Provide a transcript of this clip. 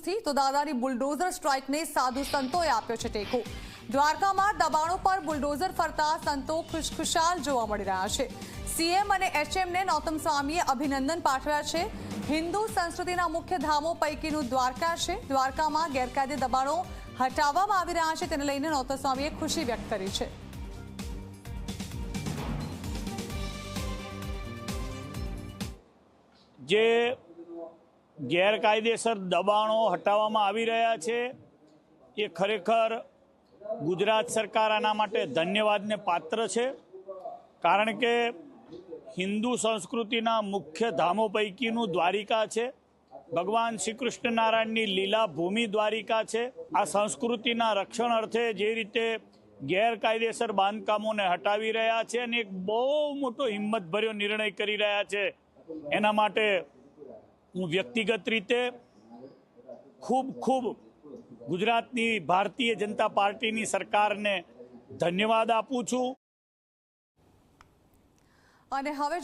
જુલુસથી તો દાદાની બુલડોઝર સ્ટ્રાઇકને સાધુ સંતોએ આપ્યો છે ટેકો. દ્વારકામાં દબાણો પર બુલડોઝર ફરતા સંતો ખુશખુશાલ જોવા મળી રહ્યા છે. સીએમ અને એચએમને નૌતમ સ્વામીએ અભિનંદન પાઠવ્યા છે. હિન્દુ સંસ્કૃતિના મુખ્ય ધામો પૈકીનું દ્વારકા છે. દ્વારકામાં ગેરકાયદે દબાણો હટાવવામાં આવી રહ્યા છે. તેને લઈને નૌતમ સ્વામીએ ખુશી વ્યક્ત કરી છે. જે ગેરકાયદેસર દબાણો હટાવવામાં આવી રહ્યા છે. એ ખરેખર ગુજરાત સરકાર આના માટે ધન્યવાદને પાત્ર છે. કારણ કે હિન્દુ સંસ્કૃતિના મુખ્ય ધામો પૈકીનું દ્વારિકા છે. ભગવાન શ્રી કૃષ્ણ નારાયણની લીલા ભૂમિ દ્વારિકા છે. આ સંસ્કૃતિના રક્ષણ અર્થે જે રીતે ગેરકાયદેસર બાંધકામોને હટાવી રહ્યા છે અને એક બહુ મોટો હિંમતભર્યો નિર્ણય કરી રહ્યા છે. એના માટે હું વ્યક્તિગત રીતે ખૂબ ખૂબ ગુજરાતની ભારતીય જનતા પાર્ટીની સરકારને ધન્યવાદ આપું છું. અને હવે